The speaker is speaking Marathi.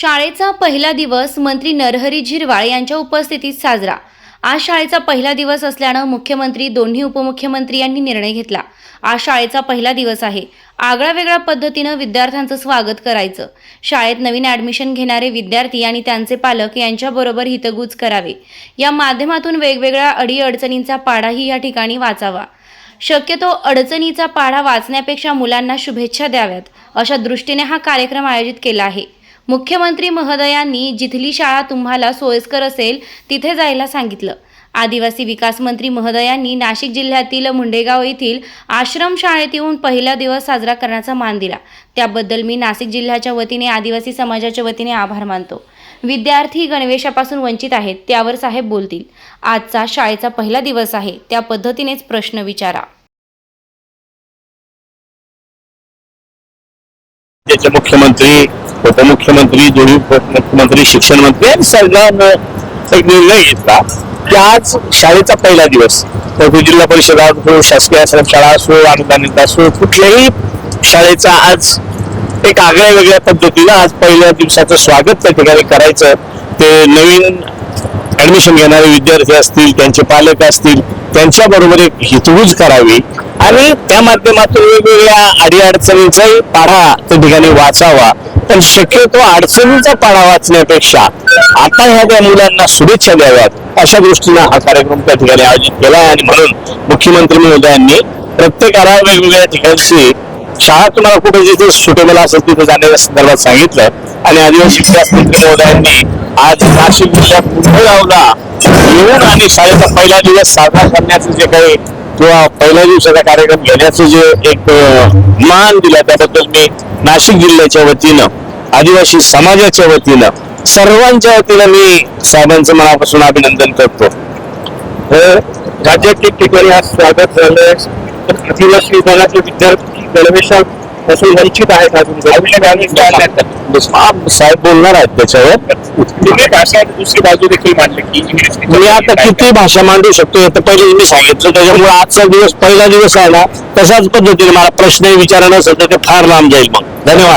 शाळेचा पहिला दिवस मंत्री नरहरी झिरवाळ यांच्या उपस्थितीत साजरा. आज शाळेचा पहिला दिवस असल्यानं मुख्यमंत्री दोन्ही उपमुख्यमंत्री यांनी निर्णय घेतला. आज शाळेचा पहिला दिवस आहे. आगळ्या वेगळ्या पद्धतीनं विद्यार्थ्यांचं स्वागत करायचं. शाळेत नवीन ॲडमिशन घेणारे विद्यार्थी आणि त्यांचे पालक यांच्याबरोबर हितगुज करावे. या माध्यमातून वेगवेगळ्या अडीअडचणींचा पाढाही या ठिकाणी वाचावा. शक्यतो अडचणीचा पाढा वाचण्यापेक्षा मुलांना शुभेच्छा द्याव्यात अशा दृष्टीने हा कार्यक्रम आयोजित केला आहे. मुख्यमंत्री महोदयांनी जिथली शाळा तुम्हाला सोयीस्कर असेल तिथे जायला सांगितलं. आदिवासी विकास मंत्री महोदयांनी नाशिक जिल्ह्यातील मुंडेगाव येथील आश्रम शाळेत येऊन पहिला दिवस साजरा करण्याचा मान दिला. त्याबद्दल मी नाशिक जिल्ह्याच्या वतीने आदिवासी समाजाच्या वतीने आभार मानतो. विद्यार्थी गणवेशापासून वंचित आहेत त्यावर साहेब बोलतील. आजचा शाळेचा पहिला दिवस आहे त्या पद्धतीनेच प्रश्न विचारा. मुख्यमंत्री उपमुख्यमंत्री दोन्ही उपमुख्यमंत्री शिक्षण मंत्री आणि सगळ्यांना एक निर्णय घेतला की आज शाळेचा पहिला दिवस. तो जिल्हा परिषद असो हो शासकीय आश्रम शाळा असो अनुदानित असो कुठल्याही शाळेचा आज एक आगळ्या वेगळ्या पद्धतीनं आज पहिल्या दिवसाचं स्वागत त्या ठिकाणी करायचं. ते नवीन ऍडमिशन घेणारे विद्यार्थी असतील त्यांचे पालक असतील त्यांच्या बरोबर एक हितगुज करावी आणि त्या माध्यमातून वेगवेगळ्या अडीअडचणींचाही पाढा त्या ठिकाणी वाचावा. पण शक्यतो अडचणींचा पाडा वाचण्यापेक्षा आता ह्या त्या मुलांना शुभेच्छा द्याव्यात अशा दृष्टीनं हा कार्यक्रम त्या ठिकाणी आयोजित केला आहे आणि म्हणून मुख्यमंत्री महोदयांनी प्रत्येकाला वेगवेगळ्या ठिकाणची शाळा तुम्हाला कुठे जिथे सुटेबल असेल तिथे जाण्याच्या संदर्भात सांगितलं आणि आदिवासी विकास मंत्री महोदयांनी आज नाशिक जिल्ह्यात मुंबईगावला येऊन आणि शाळेचा पहिला दिवस साजरा करण्याचं जे काही किंवा पहिल्या दिवसाचा कार्यक्रम घेण्याचं जे एक मान दिला त्याबद्दल मी नाशिक जिल्ह्याच्या वतीनं आदिवासी समाजाच्या वतीनं सर्वांच्या वतीनं मी साहेबांचं मनापासून अभिनंदन करतो. राज्यात ठिकठिकाणी आज स्वागत झालंय. आदिवासी विभागातले विद्यार्थी गणवेशापासून वंचित आहेत अजून साहेब बोलणार आहेत त्याच्यावर? दुसरी बाजू देखील मांडली की मी आता किती भाषा मांडू शकतो हे तर पहिले मी सांगितलं. त्याच्यामुळे आजचा दिवस पहिला दिवस आहे ना तशाच पद्धतीने मला प्रश्नही विचारणार असेल तर ते फार लांब जाईल मग. धन्यवाद.